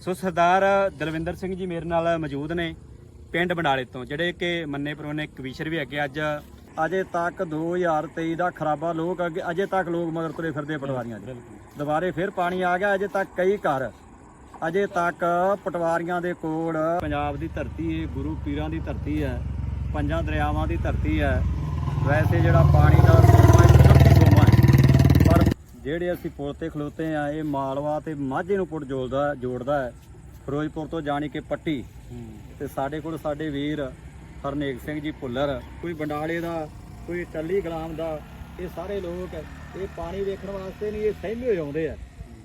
ਸੋ ਸਰਦਾਰ ਦਲਵਿੰਦਰ ਸਿੰਘ ਜੀ ਮੇਰੇ ਨਾਲ ਮੌਜੂਦ ਨੇ ਪਿੰਡ ਬੰਡਾਲੇ ਤੋਂ ਜਿਹੜੇ ਕਿ ਮੰਨੇ ਪਰੋਨੇ ਕਵੀਸ਼ਰ ਵੀ ਹੈਗੇ ਅੱਜ ਅਜੇ ਤੱਕ 2023 ਦਾ ਖਰਾਬਾ ਲੋਕ ਅੱਗੇ ਅਜੇ ਤੱਕ ਲੋਕ ਮਗਰ ਤੁਰੇ ਫਿਰਦੇ ਪਟਵਾਰੀਆਂ ਦੇ। ਦੁਬਾਰੇ ਫਿਰ ਪਾਣੀ ਆ ਗਿਆ ਅਜੇ ਤੱਕ ਕਈ ਘਰ ਅਜੇ ਤੱਕ ਪਟਵਾਰੀਆਂ ਦੇ ਕੋਲ ਪੰਜਾਬ ਦੀ ਧਰਤੀ ਹੈ ਗੁਰੂ ਪੀਰਾਂ ਦੀ ਧਰਤੀ ਹੈ ਪੰਜਾਂ ਦਰਿਆਵਾਂ ਦੀ ਧਰਤੀ ਹੈ। ਵੈਸੇ ਜਿਹੜਾ ਪਾਣੀ ਦਾ ਸੋਮਾ ਹੈ ਸ਼ਕਤੀ ਸੋਮਾ ਹੈ ਪਰ ਜਿਹੜੇ ਅਸੀਂ ਪੁਲ ਤੇ ਖਲੋਤੇ ਆ ਇਹ ਮਾਲਵਾ ਤੇ ਮਾਝੇ ਨੂੰ ਪੁੱਟ ਜੋੜਦਾ ਜੋੜਦਾ ਹੈ। ਫਿਰੋਜ਼ਪੁਰ ਤੋਂ ਜਾਣੀ ਕਿ ਪੱਟੀ ਤੇ ਸਾਡੇ ਕੋਲ ਸਾਡੇ ਵੀਰ ਹਰਨੇਕ ਸਿੰਘ ਜੀ ਭੁੱਲਰ ਕੋਈ ਬੰਡਾਲੇ ਦਾ ਕੋਈ ਟੱਲੀ ਗਲਾਮ ਦਾ ਇਹ ਸਾਰੇ ਲੋਕ ਇਹ ਪਾਣੀ ਵੇਖਣ ਵਾਸਤੇ ਨਹੀਂ ਇਹ ਸਹਿਮੇ ਹੋਏ ਆਉਂਦੇ ਆ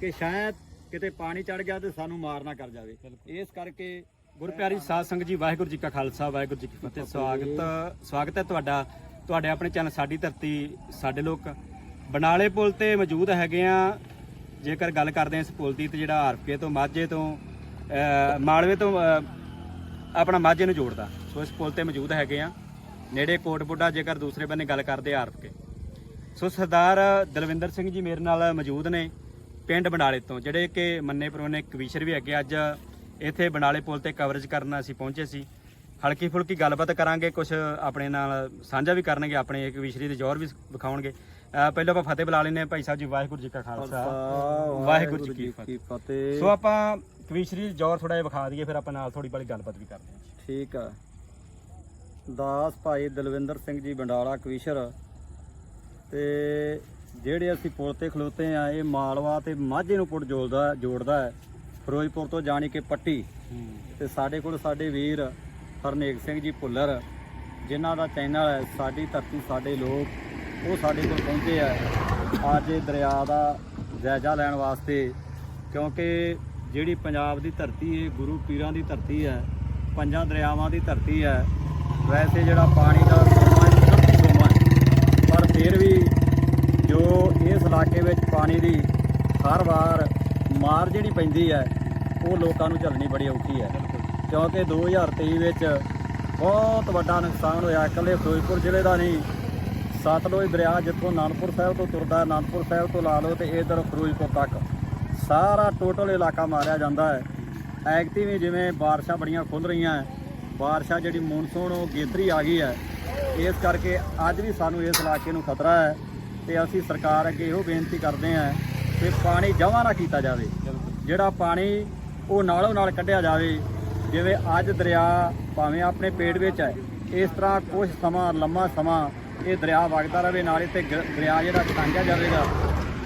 ਕਿ ਸ਼ਾਇਦ ਕਿਤੇ ਪਾਣੀ ਚੜ ਗਿਆ ਤੇ ਸਾਨੂੰ ਮਾਰ ਨਾ ਕਰ ਜਾਵੇ। ਇਸ ਕਰਕੇ ਗੁਰਪਿਆਰੀ ਸਾਧ ਸੰਗਤ ਜੀ ਵਾਹਿਗੁਰੂ ਜੀ ਕਾ ਖਾਲਸਾ ਵਾਹਿਗੁਰੂ ਜੀ ਕੀ ਫਤਿਹ। ਸਵਾਗਤ ਸਵਾਗਤ ਹੈ ਤੁਹਾਡਾ ਤੁਹਾਡੇ ਆਪਣੇ ਚੈਨਲ ਸਾਡੀ ਧਰਤੀ ਸਾਡੇ ਲੋਕ ਬਨਾਲੇ ਪੁਲ ਤੇ ਮੌਜੂਦ ਹੈਗੇ ਆ। ਜੇਕਰ ਗੱਲ ਕਰਦੇ ਹਾਂ ਇਸ ਪੁਲ ਦੀ ਤੇ ਜਿਹੜਾ ਆਰਪੀਏ ਤੋਂ ਮਾਝੇ ਤੋਂ ਮਾਲਵੇ ਤੋਂ ਆਪਣਾ ਮਾਝੇ ਨੂੰ ਜੋੜਦਾ। ਸੋ ਇਸ ਪੁਲ ਤੇ ਮੌਜੂਦ ਹੈਗੇ ਆ। ਨੇੜੇ ਕੋਟ ਬੁੱਢਾ, ਜੇਕਰ ਦੂਸਰੇ ਬੰਨੇ ਗੱਲ ਕਰਦੇ ਆ ਸੋ ਸਰਦਾਰ ਦਲਵਿੰਦਰ ਸਿੰਘ ਜੀ ਮੇਰੇ ਨਾਲ ਮੌਜੂਦ ਨੇ ਪਿੰਡ ਬਨਾਲੇ ਤੋਂ, ਜਿਹੜੇ ਕਿ ਮੰਨੇ ਪਰੋਨੇ ਕਵੀਸ਼ਰ ਵੀ ਹੈਗੇ ਅੱਜ ਇੱਥੇ ਬਨਾਲੇ ਪੁਲ ਤੇ ਕਵਰੇਜ ਕਰਨ ਅਸੀਂ ਪਹੁੰਚੇ ਸੀ। ਹਲਕੀ ਫੁਲਕੀ ਗੱਲਬਾਤ ਕਰਾਂਗੇ ਕੁਝ ਆਪਣੇ ਨਾਲ ਸਾਂਝਾ ਵੀ ਕਰਨਗੇ, ਆਪਣੇ ਕਵੀਸ਼ਰੀ ਦੇ ਜੋਰ ਵੀ ਵਿਖਾਉਣਗੇ। ਪਹਿਲਾਂ ਆਪਾਂ ਫਤਿਹ ਬੁਲਾ ਲੈਂਦੇ ਹਾਂ ਭਾਈ ਸਾਹਿਬ ਜੀ ਵਾਹਿਗੁਰੂ ਜੀ ਕਾ ਖਾਲਸਾ। ਵਾਹਿਗੁਰੂ ਜੀ ਕੀ ਫਤਿਹ। ਸੋ ਆਪਾਂ ਕਵੀਸ਼ਰੀ ਜੋਰ ਥੋੜਾ ਜਿਹਾ ਵਿਖਾ ਦਈਏ ਫਿਰ ਆਪਾਂ ਨਾਲ ਥੋੜੀ ਬੜੀ ਗੱਲਬਾਤ ਵੀ ਕਰਦੇ ਹਾਂ ਠੀਕ ਆ। ਦਾਸ ਭਾਈ ਦਲਵਿੰਦਰ ਸਿੰਘ ਜੀ ਬੰਡਾਲਾ ਕਵੀਸ਼ਰ। ਤੇ ਜਿਹੜੇ ਅਸੀਂ ਪੁਲ ਤੇ ਖਲੋਤੇ ਆ ਇਹ ਮਾਲਵਾ ਤੇ ਮਾਝੇ ਨੂੰ ਪੁੱਟ ਜੋੜਦਾ ਜੋੜਦਾ ਹੈ। ਫਿਰੋਜ਼ਪੁਰ ਤੋਂ ਜਾਣੀ ਕਿ ਪੱਟੀ। ਤੇ ਸਾਡੇ ਕੋਲ ਸਾਡੇ ਵੀਰ ਹਰਨੇਕ ਸਿੰਘ ਜੀ ਭੁੱਲਰ ਜਿਨ੍ਹਾਂ ਦਾ ਚੈਨਲ ਹੈ ਸਾਡੀ ਧਰਤੀ ਸਾਡੇ ਲੋਕ ਉਹ ਸਾਡੇ ਕੋਲ ਪਹੁੰਚੇ ਆ ਅੱਜ ਇਹ ਦਰਿਆ ਦਾ ਜਾਇਜ਼ਾ ਲੈਣ ਵਾਸਤੇ, ਕਿਉਂਕਿ ਜਿਹੜੀ ਪੰਜਾਬ ਦੀ ਧਰਤੀ ਹੈ, ਗੁਰੂ ਪੀਰਾਂ ਦੀ ਧਰਤੀ ਹੈ, ਪੰਜਾਂ ਦਰਿਆਵਾਂ ਦੀ ਧਰਤੀ ਹੈ, ਵੈਸੇ ਜਿਹੜਾ ਪਾਣੀ ਦਾ ਸੋਮਾ ਹੈ ਪਰ ਫਿਰ ਵੀ ਜੋ ਇਸ ਇਲਾਕੇ ਵਿੱਚ ਪਾਣੀ ਦੀ ਹਰ ਵਾਰ ਮਾਰ ਜਿਹੜੀ ਪੈਂਦੀ ਹੈ, ਉਹ ਲੋਕਾਂ ਨੂੰ ਝੱਲਣੀ ਬੜੀ ਔਖੀ ਹੈ। ਕਿਉਂਕਿ 2023 ਵਿੱਚ ਬਹੁਤ ਵੱਡਾ ਨੁਕਸਾਨ ਹੋਇਆ, ਇਕੱਲੇ ਫਿਰੋਜ਼ਪੁਰ ਜ਼ਿਲ੍ਹੇ ਦਾ ਨਹੀਂ ਸਤਲੁਜ ਦਰਿਆ ਜਿੱਥੋਂ ਨਾਨਪੁਰ ਸਾਹਿਬ ਤੋਂ ਤੁਰਦਾ ਹੈ ਨਾਨਪੁਰ ਸਾਹਿਬ ਤੋਂ ਲਾ ਲਓ ਤੇ ਇਧਰ ਫਿਰੋਜ਼ਪੁਰ ਤੱਕ। ਸਾਰਾ ਟੋਟਲ ਇਲਾਕਾ ਮਾਰਿਆ ਜਾਂਦਾ ਹੈ। ਐਕਤੀ ਵੀ ਜਿਵੇਂ ਬਾਰਿਸ਼ਾਂ ਬੜੀਆਂ ਖੁੱਲ ਰਹੀਆਂ ਹੈ, ਬਾਰਿਸ਼ਾਂ ਜਿਹੜੀ ਮੌਨਸੂਨ ਉਹ ਗੇਤਰੀ ਆ ਗਈ ਹੈ। ਇਸ ਕਰਕੇ ਅੱਜ ਵੀ ਸਾਨੂੰ ਇਸ ਇਲਾਕੇ ਨੂੰ ਖਤਰਾ ਹੈ ਤੇ ਅਸੀਂ ਸਰਕਾਰ ਅੱਗੇ ਇਹੋ ਬੇਨਤੀ ਕਰਦੇ ਹਾਂ ਕਿ ਪਾਣੀ ਜਮ੍ਹਾਂ ਨਾ ਕੀਤਾ ਜਾਵੇ। ਜਿਹੜਾ ਪਾਣੀ ਉਹ ਨਾਲੋਂ ਨਾਲ ਕੱਢਿਆ ਜਾਵੇ, ਜਿਵੇਂ ਅੱਜ ਦਰਿਆ ਭਾਵੇਂ ਆਪਣੇ ਪੇਟ ਵਿੱਚ ਹੈ, ਇਸ ਤਰ੍ਹਾਂ ਕੁਝ ਸਮਾਂ, ਲੰਮਾ ਸਮਾਂ ਇਹ ਦਰਿਆ ਵਗਦਾ ਰਹੇ, ਨਾਲੇ ਤੇ ਗ- ਦਰਿਆ ਜਿਹੜਾ ਟਾਂਗਿਆ ਜਾਵੇਗਾ,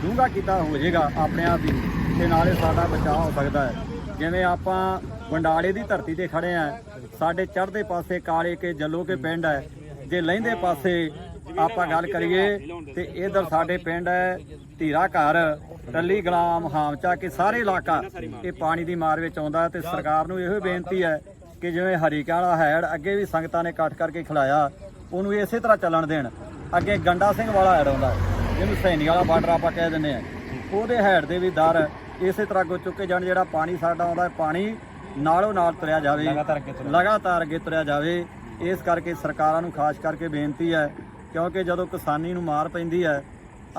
ਡੂੰਘਾ ਕੀਤਾ ਹੋ ਜਾਏਗਾ ਆਪਣੇ ਆਪ ਹੀ, ਤੇ ਨਾਲੇ ਸਾਡਾ ਬਚਾਅ ਹੋ ਸਕਦਾ ਹੈ। ਜਿਵੇਂ ਆਪਾਂ ਬੰਡਾਲੇ ਦੀ ਧਰਤੀ ਤੇ ਖੜੇ ਆ ਸਾਡੇ ਚੜ੍ਹਦੇ ਪਾਸੇ ਕਾਲੇ ਕੇ ਜੱਲੋ ਕੇ ਪਿੰਡ ਹੈ, ਜੇ ਲਹਿੰਦੇ ਪਾਸੇ ਆਪਾਂ ਗੱਲ ਕਰੀਏ, ਤੇ ਇਧਰ ਸਾਡੇ ਪਿੰਡ ਹੈ ਧੀਰਾ ਘਰ, ਟੱਲੀ ਗਲਾਮ, ਹਾਮਚਾ ਕੇ ਸਾਰੇ ਇਲਾਕਾ, ਇਹ ਪਾਣੀ ਦੀ ਮਾਰ ਵਿੱਚ ਆਉਂਦਾ ਹੈ ਤੇ ਸਰਕਾਰ ਨੂੰ ਇਹੋ ਹੀ ਬੇਨਤੀ ਹੈ ਕਿ ਜਿਵੇਂ ਹਰੀਕਾ ਵਾਲਾ ਹੈੜ ਅੱਗੇ ਵੀ ਸੰਗਤਾਂ ਨੇ ਕੱਟ ਕਰਕੇ ਖਿਲਾਇਆ ਉਹਨੂੰ ਇਸੇ ਤਰ੍ਹਾਂ ਚੱਲਣ ਦੇਣ। ਅੱਗੇ ਗੰਡਾ ਸਿੰਘ ਵਾਲਾ ਹੈੜ ਆਉਂਦਾ। ਜਿਹਨੂੰ ਸੈਣੀ ਵਾਲਾ ਬਾਰਡਰ ਆਪਾਂ ਕਹਿ ਦਿੰਦੇ ਆ ਉਹਦੇ ਹੈੜ ਦੇ ਵੀ ਦਰ ਇਸੇ ਤਰ੍ਹਾਂ ਅੱਗੋਂ ਚੁੱਕੇ ਜਾਣ ਜਿਹੜਾ ਪਾਣੀ ਸਾਡਾ ਆਉਂਦਾ ਹੈ ਪਾਣੀ ਨਾਲੋਂ ਨਾਲ ਤੁਰਿਆ ਜਾਵੇ। ਲਗਾਤਾਰ ਅੱਗੇ ਤੁਰਿਆ। ਜਾਵੇ। ਇਸ ਕਰਕੇ ਸਰਕਾਰਾਂ ਨੂੰ ਖਾਸ ਕਰਕੇ ਬੇਨਤੀ ਹੈ ਕਿਉਂਕਿ ਜਦੋਂ ਕਿਸਾਨੀ ਨੂੰ ਮਾਰ ਪੈਂਦੀ ਹੈ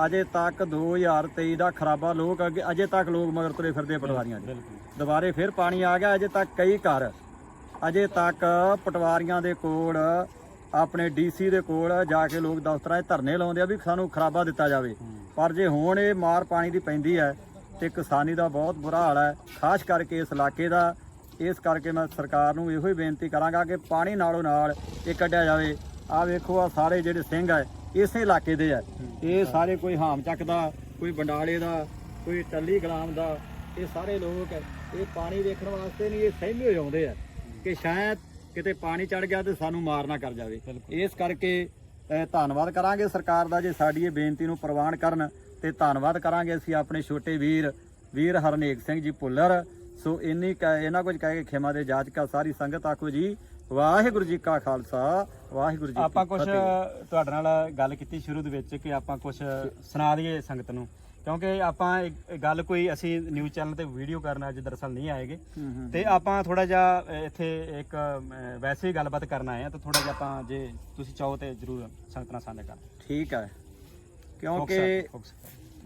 ਅਜੇ ਤੱਕ 2023 ਦਾ ਖਰਾਬਾ ਲੋਕ ਅੱਗੇ ਅਜੇ ਤੱਕ ਲੋਕ ਮਗਰ ਤੁਰੇ ਫਿਰਦੇ ਪਟਵਾਰੀਆਂ ਦੇ। ਦੁਬਾਰੇ ਫਿਰ ਪਾਣੀ ਆ ਗਿਆ ਅਜੇ ਤੱਕ ਕਈ ਘਰ ਅਜੇ ਤੱਕ ਪਟਵਾਰੀਆਂ ਦੇ ਕੋਲ ਆਪਣੇ ਡੀਸੀ ਦੇ ਕੋਲ ਜਾ ਕੇ ਲੋਕ ਦਫ਼ਤਰਾਂ 'ਚ ਧਰਨੇ ਲਾਉਂਦੇ ਆ ਵੀ ਸਾਨੂੰ ਖਰਾਬਾ ਦਿੱਤਾ ਜਾਵੇ। ਪਰ ਜੇ ਹੁਣ ਇਹ ਮਾਰ ਪਾਣੀ ਦੀ ਪੈਂਦੀ ਹੈ ਤੇ ਕਿਸਾਨੀ ਦਾ ਬਹੁਤ ਬੁਰਾ ਹਾਲ ਹੈ। ਖਾਸ ਕਰਕੇ ਇਸ ਇਲਾਕੇ ਦਾ। ਇਸ ਕਰਕੇ ਮੈਂ ਸਰਕਾਰ ਨੂੰ ਇਹੋ ਹੀ ਬੇਨਤੀ ਕਰਾਂਗਾ ਕਿ ਪਾਣੀ ਨਾਲੋਂ ਨਾਲ ਇਹ ਕੱਢਿਆ ਜਾਵੇ। ਆਹ ਵੇਖੋ ਆ ਸਾਰੇ ਜਿਹੜੇ ਸਿੰਘ ਹੈ ਇਸੇ ਇਲਾਕੇ ਦੇ ਆ ਇਹ ਸਾਰੇ ਕੋਈ ਹਾਮ ਚੱਕ ਦਾ ਕੋਈ ਬੰਡਾਲੇ ਦਾ ਕੋਈ ਟੱਲੀ ਗਲਾਮ ਦਾ ਇਹ ਸਾਰੇ ਲੋਕ ਇਹ ਪਾਣੀ ਵੇਖਣ ਵਾਸਤੇ ਨਹੀਂ ਇਹ ਸਹਿਮੇ ਹੋਏ ਆਉਂਦੇ ਆ ਕਿ ਸ਼ਾਇਦ ਕਿਤੇ ਪਾਣੀ ਚੜ ਗਿਆ ਤੇ ਸਾਨੂੰ ਮਾਰ ਨਾ ਕਰ ਜਾਵੇ। ਇਸ ਕਰਕੇ ਧੰਨਵਾਦ ਕਰਾਂਗੇ ਸਰਕਾਰ ਦਾ ਜੇ ਸਾਡੀ ਇਹ ਬੇਨਤੀ ਨੂੰ ਪ੍ਰਵਾਨ ਕਰਨ ਤੇ ਧੰਨਵਾਦ ਕਰਾਂਗੇ ਅਸੀਂ ਆਪਣੇ ਛੋਟੇ ਵੀਰ ਵੀਰ ਹਰਨੇਕ ਸਿੰਘ ਜੀ ਭੁੱਲਰ। ਸੋ ਇੰਨੀ ਇਹਨਾਂ ਕੁਝ ਕਹਿ ਕੇ ਖਿਮਾ ਦੇ ਜਾਚਕਾ ਸਾਰੀ ਸੰਗਤ ਆਖੋ ਜੀ ਵਾਹਿਗੁਰੂ ਜੀ ਕਾ ਖਾਲਸਾ ਵਾਹਿਗੁਰੂ ਜੀ ਆਪਾਂ ਕੁਝ। ਤੁਹਾਡੇ ਨਾਲ ਗੱਲ ਕੀਤੀ ਸ਼ੁਰੂ ਦੇ ਵਿੱਚ ਕਿ ਆਪਾਂ ਕੁਝ ਸੁਣਾ ਦਈਏ ਸੰਗਤ ਨੂੰ। ਕਿਉਂਕਿ ਆਪਾਂ ਇੱਕ ਗੱਲ ਕੋਈ ਅਸੀਂ ਨਿਊਜ਼ ਚੈਨਲ ਤੇ ਵੀਡੀਓ ਕਰਨ ਅੱਜ ਦਰਅਸਲ ਨਹੀਂ ਆਏਗੇ। ਤੇ ਆਪਾਂ ਥੋੜਾ ਜਿਹਾ ਅ, ਇੱਥੇ ਇੱਕ ਅ, ਵੈਸੇ ਹੀ ਗੱਲਬਾਤ ਕਰਨ ਆਏ ਆ ਤਾਂ ਥੋੜਾ ਜਿਹਾ ਆਪਾਂ ਜੇ ਤੁਸੀਂ ਚਾਹੋ ਤੇ ਜਰੂਰ ਸੰਗਤ ਨਾਲ ਸਾਂਝਾ ਕਰ। ਠੀਕ ਹੈ। ਕਿਉਂਕਿ।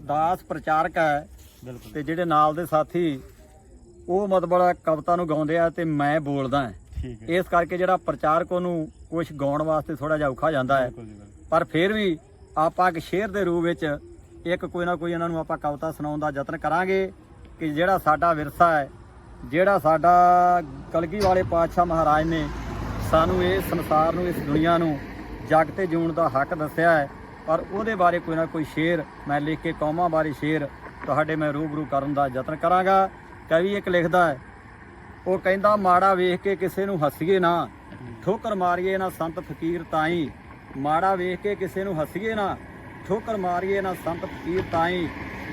ਦਾਸ ਪ੍ਰਚਾਰਕ ਹੈ ਬਿਲਕੁਲ। ਤੇ ਜਿਹੜੇ ਨਾਲ ਦੇ ਸਾਥੀ ਉਹ ਮਤਲਬ ਕਵਿਤਾ ਨੂੰ ਗਾਉਂਦੇ ਆ ਤੇ ਮੈਂ ਬੋਲਦਾ ਹਾਂ। ਠੀਕ ਹੈ। ਇਸ ਕਰਕੇ ਜਿਹੜਾ ਪ੍ਰਚਾਰਕ ਉਹਨੂੰ ਕੁਝ ਗਾਉਣ ਵਾਸਤੇ ਥੋੜਾ ਜਿਹਾ ਔਖਾ ਜਾਂਦਾ ਹੈ। ਬਿਲਕੁਲ ਜੀ ਬਿਲਕੁਲ। ਪਰ ਫਿਰ ਵੀ ਆਪਾਂ ਇੱਕ ਸ਼ੇਰ ਦੇ ਰੂਪ ਵਿੱਚ ਇੱਕ ਕੋਈ ਨਾ ਕੋਈ ਇਹਨਾਂ ਨੂੰ ਆਪਾਂ ਕਵਿਤਾ ਸੁਣਾਉਣ ਦਾ ਯਤਨ ਕਰਾਂਗੇ ਕਿ ਜਿਹੜਾ ਸਾਡਾ ਵਿਰਸਾ ਹੈ, ਜਿਹੜਾ ਸਾਡਾ ਕਲਗੀ ਵਾਲੇ ਪਾਤਸ਼ਾਹ ਮਹਾਰਾਜ ਨੇ ਸਾਨੂੰ ਇਹ ਸੰਸਾਰ ਨੂੰ, ਇਸ ਦੁਨੀਆ ਨੂੰ ਜਗ ਤੇ ਜਿਉਣ ਦਾ ਹੱਕ ਦੱਸਿਆ ਹੈ, ਪਰ ਉਹਦੇ ਬਾਰੇ ਕੋਈ ਨਾ ਕੋਈ ਸ਼ੇਰ, ਮੈਂ ਲਿਖ ਕੇ ਕੌਮਾਂ ਬਾਰੇ ਸ਼ੇਰ ਤੁਹਾਡੇ ਮੈਂ ਰੂਬਰੂ ਕਰਨ ਦਾ ਯਤਨ ਕਰਾਂਗਾ। ਕਵੀ ਇੱਕ ਲਿਖਦਾ ਹੈ, ਉਹ ਕਹਿੰਦਾ, ਮਾੜਾ ਵੇਖ ਕੇ ਕਿਸੇ ਨੂੰ ਹੱਸੀਏ ਨਾ, ਠੋਕਰ ਮਾਰੀਏ ਨਾ ਸੰਤ ਫਕੀਰ ਤਾਈ। ਮਾੜਾ ਵੇਖ ਕੇ ਕਿਸੇ ਨੂੰ ਹੱਸੀਏ ਨਾ ਠੋਕਰ ਮਾਰੀਏ ਨਾ ਸੰਤ ਫਕੀਰ ਤਾਈ।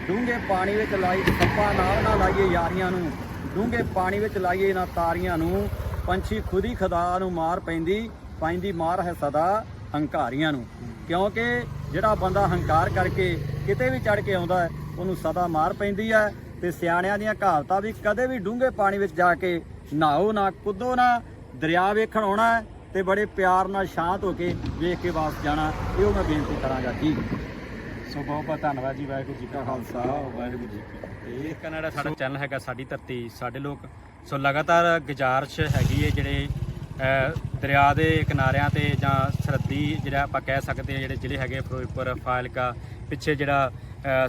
ਡੂੰਘੇ ਪਾਣੀ ਵਿੱਚ ਲਾਈ ਸੱਪਾਂ ਨਾਲ ਨਾ ਲਾਈਏ ਯਾਰੀਆਂ ਨੂੰ। ਡੂੰਘੇ ਪਾਣੀ ਵਿੱਚ ਲਾਈਏ ਨਾ ਤਾਰੀਆਂ ਨੂੰ। ਪੰਛੀ ਖੁਦ ਹੀ ਖੁਦਾ ਨੂੰ ਮਾਰ ਪੈਂਦੀ ਪੈਂਦੀ ਮਾਰ ਹੈ ਸਦਾ ਹੰਕਾਰੀਆਂ ਨੂੰ। ਕਿਉਂਕਿ ਜਿਹੜਾ ਬੰਦਾ ਹੰਕਾਰ ਕਰਕੇ ਕਿਤੇ ਵੀ ਚੜ ਕੇ ਆਉਂਦਾ ਉਹਨੂੰ ਸਦਾ ਮਾਰ ਪੈਂਦੀ ਹੈ ਤੇ ਸਿਆਣਿਆਂ ਦੀਆਂ ਕਹਾਵਤਾਂ ਵੀ ਕਦੇ ਵੀ ਡੂੰਘੇ ਪਾਣੀ ਵਿੱਚ ਜਾ ਕੇ ਨਹਾਓ ਨਾ, ਕੁੱਦੋ ਨਾ, ਦਰਿਆ ਵੇਖਣ ਆਉਣਾ ਤੇ ਬੜੇ ਪਿਆਰ ਨਾਲ ਸ਼ਾਂਤ ਹੋ ਕੇ ਵੇਖ ਕੇ ਵਾਪਸ ਜਾਣਾ ਇਹੋ ਮੈਂ ਬੇਨਤੀ ਕਰਾਂਗਾ। ਜੀ। ਸੋ ਬਹੁਤ ਬਹੁਤ ਧੰਨਵਾਦ ਜੀ ਵਾਹਿਗੁਰੂ ਜੀ ਕਾ ਖਾਲਸਾ ਵਾਹਿਗੁਰੂ ਜੀ ਕੀ ਫਤਿਹ। ਇਹ ਕਨਾਡਾ ਸਾਡਾ ਚੈਨਲ ਹੈਗਾ ਸਾਡੀ ਧਰਤੀ ਸਾਡੇ ਲੋਕ। ਸੋ ਲਗਾਤਾਰ ਗੁਜ਼ਾਰਿਸ਼ ਹੈਗੀ ਹੈ ਜਿਹੜੇ ਦਰਿਆ ਦੇ ਕਿਨਾਰਿਆਂ ਤੇ ਜਾਂ ਸਰਹੱਦੀ ਜਿਹੜਾ ਆਪਾਂ ਕਹਿ ਸਕਦੇ ਹਾਂ ਜਿਹੜੇ ਜ਼ਿਲ੍ਹੇ ਹੈਗੇ ਫਿਰੋਜ਼ਪੁਰ ਫਾਜ਼ਿਲਕਾ ਪਿੱਛੇ ਜਿਹੜਾ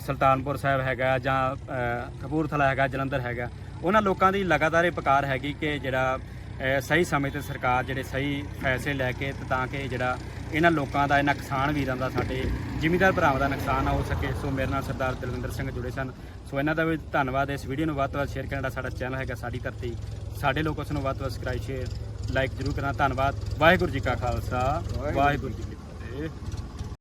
ਸੁਲਤਾਨਪੁਰ ਸਾਹਿਬ ਹੈਗਾ ਜਾਂ ਕਪੂਰਥਲਾ ਹੈਗਾ ਜਲੰਧਰ ਹੈਗਾ ਉਹਨਾਂ ਲੋਕਾਂ ਦੀ ਲਗਾਤਾਰ ਇਹ ਪੁਕਾਰ ਹੈਗੀ ਕਿ ਜਿਹੜਾ ਸਹੀ ਸਮੇਂ ਤੇ ਸਰਕਾਰ ਜਿਹੜੇ ਸਹੀ ਫੈਸਲੇ ਲੈ ਕੇ ਤੇ ਤਾਂ ਕਿ ਜਿਹੜਾ ਇਹਨਾਂ ਲੋਕਾਂ ਦਾ ਇਹਨਾਂ ਕਿਸਾਨ ਵੀਰਾਂ ਦਾ ਸਾਡੇ ਜ਼ਿਮੀਂਦਾਰ ਭਰਾਵਾਂ ਦਾ ਨੁਕਸਾਨ ਨਾ ਹੋ ਸਕੇ। ਸੋ ਮੇਰੇ ਨਾਲ ਸਰਦਾਰ ਦਲਵਿੰਦਰ ਸਿੰਘ ਜੁੜੇ ਸਨ। ਸੋ ਇਹਨਾਂ ਦਾ ਵੀ ਧੰਨਵਾਦ। ਇਸ ਵੀਡੀਓ ਨੂੰ ਵੱਧ ਤੋਂ ਵੱਧ ਸ਼ੇਅਰ ਕਰਨ ਦਾ ਸਾਡਾ ਚੈਨਲ ਹੈਗਾ ਸਾਡੀ ਧਰਤੀ। ਸਾਡੇ ਲੋਕ ਉਸ ਨੂੰ ਵੱਧ ਤੋਂ ਵੱਧ ਸਬਸਕ੍ਰਾਈਬ ਸ਼ੇਅਰ ਲਾਈਕ ਜ਼ਰੂਰ ਕਰਨਾ। ਧੰਨਵਾਦ। ਵਾਹਿਗੁਰੂ ਜੀ ਕਾ ਖਾਲਸਾ। ਵਾਹਿਗੁਰੂ ਜੀ ਕੀ ਫਤਿਹ।